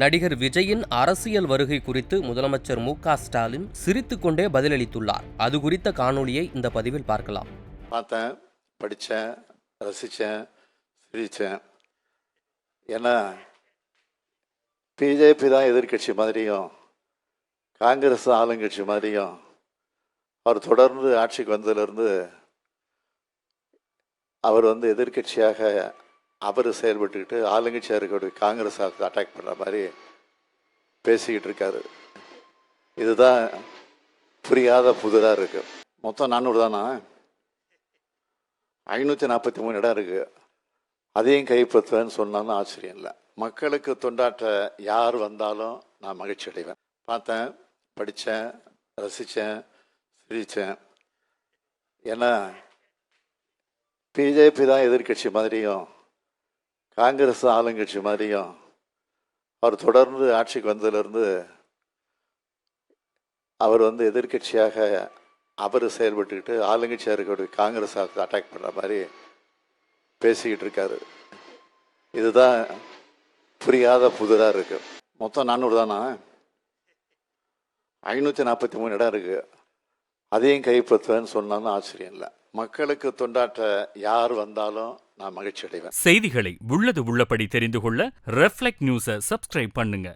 நடிகர் விஜயின் அரசியல் வருகை குறித்து முதலமைச்சர் மு ஸ்டாலின் ஸ்டாலின் சிரித்துக்கொண்டே பதிலளித்துள்ளார். அது குறித்த காணொலியை இந்த பதிவில் பார்க்கலாம். பார்த்தேன் படித்தேன் ரசித்தேன் சிரித்தேன். ஏன்னா பிஜேபி தான் எதிர்க்கட்சி மாதிரியும் காங்கிரஸ் தான் ஆளுங்கட்சி மாதிரியும் அவர் தொடர்ந்து ஆட்சிக்கு வந்ததுலேருந்து அவர் வந்து எதிர்க்கட்சியாக அவர் செயல்பட்டுக்கிட்டு ஆளுங்கட்சியாக இருக்கக்கூடிய காங்கிரஸ் அட்டாக் பண்ணுற மாதிரி பேசிக்கிட்டு இருக்காரு. இதுதான் புரியாத புதுதாக இருக்கு. மொத்தம் நானூறு தானா? ஐநூற்றி நாற்பத்தி மூணு இடம் இருக்கு. அதையும் கைப்பற்றுவேன்னு சொன்னாலும் ஆச்சரியம் இல்லை. மக்களுக்கு தொண்டாற்ற யார் வந்தாலும் நான் மகிழ்ச்சி அடைவேன். பார்த்தேன் படித்தேன் ரசித்தேன் சிரித்தேன். ஏன்னா பிஜேபி தான் எதிர்க்கட்சி மாதிரியும் காங்கிரஸ் ஆளுங்கட்சி மாதிரியும் அவர் தொடர்ந்து ஆட்சிக்கு வந்ததுலேருந்து அவர் வந்து எதிர்க்கட்சியாக அவர் செயல்பட்டுக்கிட்டு ஆளுங்கட்சியாக இருக்கக்கூடிய காங்கிரஸ் அட்டாக் பண்ணுற மாதிரி பேசிக்கிட்டு இருக்காரு. இதுதான் புரியாத புதிராக இருக்கு. மொத்தம் நானூறு தானா? ஐநூற்றி நாற்பத்தி மூணு இடம் இருக்கு. அதையும் கைப்பற்றுவேன்னு சொன்னாலும் ஆச்சரியம் இல்லை. மக்களுக்கு தொண்டாற்ற யார் வந்தாலும் நான் மகிழ்ச்சி அடைவேன் செய்திகளை உள்ளது உள்ளபடி தெரிந்து கொள்ள ரெஃப்ளெக்ட் நியூஸை சப்ஸ்கிரைப் பண்ணுங்க.